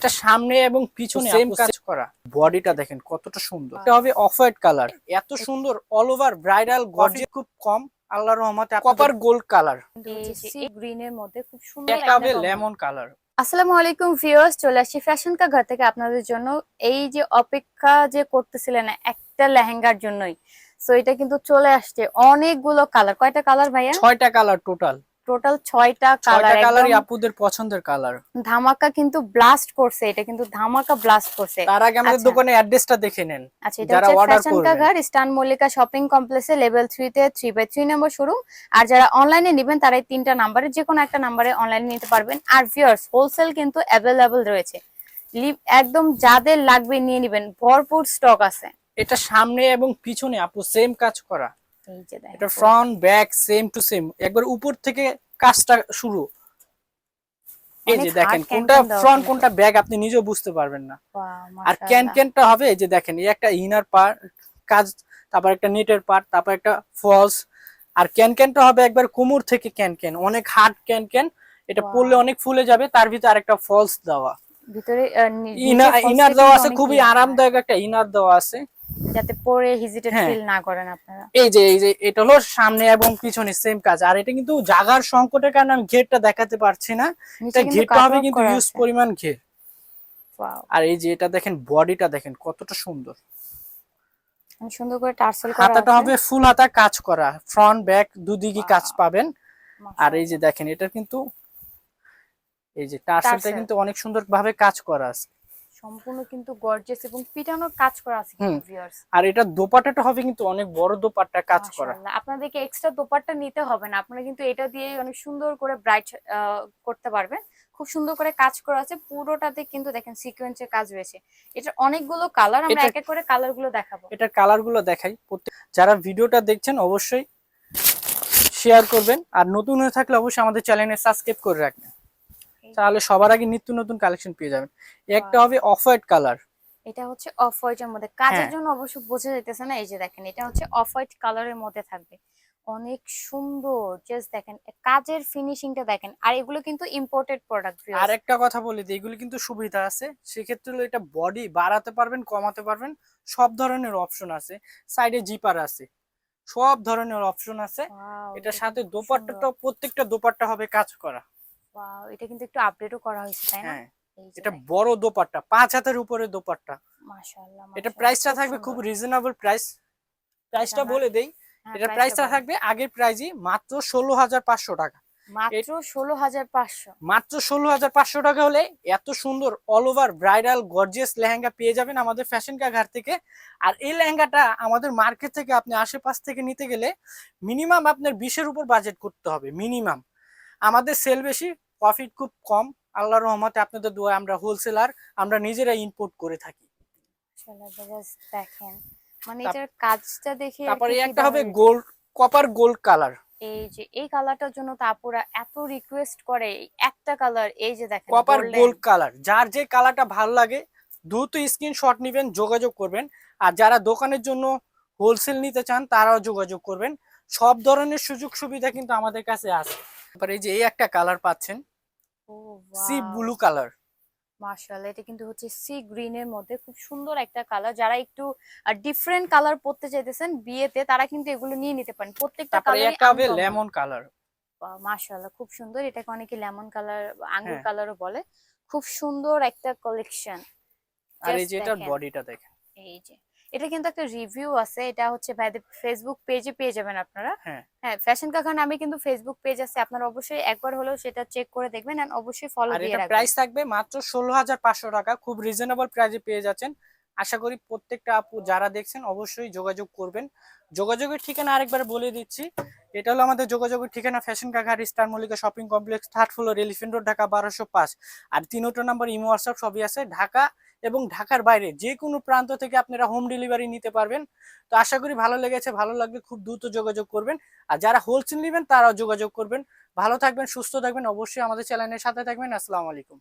এটা সামনে এবং পিছনে সেম কাজ করা। বডিটা দেখেন কতটা সুন্দর। এটা হবে অফ হোয়াইট কালার এত সুন্দর অল ওভার ব্রাইডাল গর্জি খুব কম আল্লাহর রহমতে কপার গোল্ড কালার সি গ্রিনের মধ্যে খুব সুন্দর একটা হবে লেমন কালার আসসালামু আলাইকুম ভিউয়ার্স চলে আসছি ফ্যাশন কা ঘর থেকে আপনাদের জন্য। এই যে অপেক্ষা যে করতেছিলেন একটা লেহেঙ্গার জন্যই সো এটা কিন্তু চলে আসছে। অনেকগুলো কালার কয়টা কালার ভাইয়া? ছয়টা কালার টোটাল টোটাল ছয়টা কালার কালারই আপুদের পছন্দের কালার ধামাকা কিন্তু ব্লাস্ট করছে এটা কিন্তু ধামাকা ব্লাস্ট করছে। তার আগে আমাদের আচ্ছা। দোকানে অ্যাড্রেসটা দেখে নেন আচ্ছা এটা যারা হচ্ছে ফ্যাশন কা করবেন। ঘর স্টান মল্লিকা শপিং কমপ্লেক্সে লেভেল থ্রি তে থ্রি বাই থ্রি নম্বর শোরুম আর যারা অনলাইনে নেবেন তারা এই তিনটা নাম্বারে যে কোনো একটা নাম্বারে অনলাইনে নিতে পারবেন। আর ভিউয়ার্স হোলসেল কিন্তু অ্যাভেলেবল রয়েছে। একদম যাদের লাগবে নিয়ে নেবেন। ভরপুর স্টক আছে। এটা সামনে এবং পিছনে আপু সেম কাজ করা। এই যে দেখেন এটা front back same to same একবার উপর থেকে কাজটা শুরু। এই যে দেখেন কোনটা ফ্রন্ট কোনটা ব্যাক আপনি নিজেও বুঝতে পারবেন না। আর ক্যান ক্যানটা হবে এই যে দেখেন এই একটা ইনার পার্ট কাজ তারপর একটা নেটের পার্ট তারপর একটা ফলস আর ক্যান ক্যানটা হবে একবার কোমর থেকে ক্যান ক্যান অনেক হার্ড ক্যান ক্যান এটা. পরলে অনেক ফুলে যাবে তার ভিতরে আরেকটা ফলস দেওয়া। ভিতরে ইনার দেওয়া আছে খুবই আরামদায়ক একটা ইনার দেওয়া আছে। যাতে পরে হেজিটেট হ্যাঁ। ফিল না করেন আপনারা। এই যে এই যে এটা হলো সামনে এবং পিছনে সেম কাজ। আর এটা কিন্তু জাগার সংকটের কারণে আমি ঘেরটা দেখাতে পারছি না। এটা ঘেরটা হবে কিন্তু ইউজ পরিমাণ ঘের। আর এই যে এটা দেখেন বডিটা দেখেন কতটা সুন্দর। অনেক সুন্দর করে টার্সেল করা হাতাটা হবে ফুল হাতা কাজ করা। ফ্রন্ট ব্যাক দুদিকে কাজ পাবেন। আর এই যে দেখেন এটা কিন্তু এই যে টার্সেলটা। কিন্তু অনেক সুন্দর ভাবে কাজ করা আছে। সম্পূর্ণ কিন্তু গর্জিয়াস এবং পিটানোর কাজ করা আছে। ভিউয়ার্স আর এটা দোপাট্টাটা হবে কিন্তু অনেক বড় দোপাট্টা কাজ করা। আপনাদেরকে এক্সট্রা দোপাট্টা নিতে হবে না। আপনারা কিন্তু এটা দিয়ে অনেক সুন্দর করে ব্রাইট করতে পারবেন। খুব সুন্দর করে কাজ করা আছে। পুরোটাতে কিন্তু দেখেন সিকোয়েন্সের কাজ রয়েছে। এটা অনেকগুলো কালার আমরা এটা- এক এক করে কালারগুলো দেখাবো। এটার কালারগুলো দেখাই। প্রত্যেক যারা ভিডিওটা দেখছেন অবশ্যই শেয়ার করবেন। আর নতুন হয়ে থাকলে অবশ্যই আমাদের চ্যানেলে সাবস্ক্রাইব করে রাখবেন। তাহলে সবার আগে নিত্য নতুন কালেকশন পেয়ে যাবেন। একটা হবে অফ হোয়াইট কালার এটা হচ্ছে অফ হোয়াইট এর মধ্যে। কাজের হ্যাঁ। জন্য অবশ্য বোঝা যাইতেছে না এই যে দেখেন এটা হচ্ছে অফ হোয়াইট কালারের মধ্যে থাকবে। অনেক সুন্দর জাস্ট দেখেন কাজের ফিনিশিংটা দেখেন। আর এগুলো কিন্তু ইম্পোর্টেড প্রোডাক্ট আর একটা কথা বলি দিই এগুলো কিন্তু সুবিধা আছে। সেক্ষেত্রে হলো এটা বডি বাড়াতে পারবেন কমাতে পারবেন সব ধরনের অপশন আছে। সাইডে জিপার আছে। সব ধরনের অপশন আছে। এটার সাথে দোপাট্টাটা প্রত্যেকটা দোপাট্টা হবে কাজ করা। ওয়াও এটা কিন্তু একটু আপডেটও করা হয়েছে তাই না? হ্যাঁ এটা বড় দোপাট্টা পাঁচ হাতের উপরে দোপাট্টা। মাশাআল্লাহ এটা প্রাইসটা থাকবে খুব রিজনেবল প্রাইস প্রাইসটা বলে দেই হ্যাঁ, এটা প্রাইসটা থাকবে আগের প্রাইজই মাত্র ষোলো হাজার পাঁচশো টাকা। মাত্র ষোলো হাজার পাঁচশো। মাত্র ষোলো হাজার পাঁচশো টাকা হলে এত সুন্দর all over bridal gorgeous lehenga পেয়ে যাবেন আমাদের ফ্যাশন কা ঘাট থেকে। আর এই লেহেঙ্গাটা আমাদের মার্কেট থেকে আপনি আশেপাশ থেকে নিতে গেলে মিনিমাম আপনার বিশের উপর বাজেট করতে হবে মিনিমাম আমাদের সেল বেশি প্রফিট খুব কম। আল্লাহর রহমতে আপনাদের দোয়া আমরা হোলসেলার আমরা নিজেরা ইম্পোর্ট করে থাকি। দেখেন। মানে এটার কাজটা দেখে তারপরে একটা হবে গোল্ড কপার গোল্ড কালার এই যে এই কালারটার জন্য তো আপুরা এত রিকোয়েস্ট করে একটা কালার এই যে দেখেন কপার গোল্ড কালার যার যে কালারটা ভালো লাগে দ্রুত স্ক্রিনশট নেবেন যোগাযোগ করবেন। আর যারা দোকানের জন্য হোলসেল নিতে চান তারাও যোগাযোগ করবেন। সব ধরনের সুযোগ সুবিধা কিন্তু আমাদের কাছে আছে। তারপরে এই যে এই একটা কালার পাচ্ছেন ও সি ব্লু কালার মাশাআল্লাহ এটা কিন্তু হচ্ছে সি গ্রিন এর মধ্যে খুব সুন্দর একটা কালার যারা একটু ডিফারেন্ট কালার পড়তে চাইতেছেন বিয়েতে তারা কিন্তু এগুলো নিয়ে নিতে পারেন। প্রত্যেকটা তারপরে একটা হবে লেমন কালার মাশাআল্লাহ খুব সুন্দর। এটাকে অনেকে লেমন কালার আঙ্গুর হ্যাঁ। কালারও বলে। খুব সুন্দর একটা কালেকশন আর এই যে এটার বডিটা দেখেন। এই যে। এটা কিন্তু একটা রিভিউ আছে এটা হচ্ছে ভাইদের ফেসবুক পেজে পেয়ে যাবেন আপনারা। হ্যাঁ। ফ্যাশন কাকা নামে কিন্তু ফেসবুক পেজ আছে আপনারা অবশ্যই একবার হলেও সেটা চেক করে দেখবেন এন্ড অবশ্যই ফলো আর দিয়ে এটা রাখবেন। প্রাইস থাকবে মাত্র ষোলো হাজার পাঁচশো টাকা খুব রিজনেবল প্রাইসে পেয়ে যাচ্ছেন। আশা করি প্রত্যেকটা আপু যারা দেখছেন অবশ্যই যোগাযোগ করবেন। যোগাযোগের ঠিকানা আরেকবার বলে দিচ্ছি এটা হলো আমাদের যোগাযোগের ঠিকানা fashion কাঘাট star Mallika shopping complex third floor elephant road Dhaka বারোশো পাঁচ। আর তিনোটা নাম্বার ইমো হোয়াটসঅ্যাপ সবই আছে ঢাকা এবং ঢাকার বাইরে যে কোনো প্রান্ত থেকে আপনারা হোম ডেলিভারি নিতে পারবেন। তো আশা করি ভালো লেগেছে, ভালো লাগলে খুব দ্রুত যোগাযোগ করবেন। আর যারা হোলসেল নেবেন, তারাও যোগাযোগ করবেন। ভালো থাকবেন, সুস্থ থাকবেন, অবশ্যই আমাদের চ্যানেলের সাথে থাকবেন। আসসালামু আলাইকুম।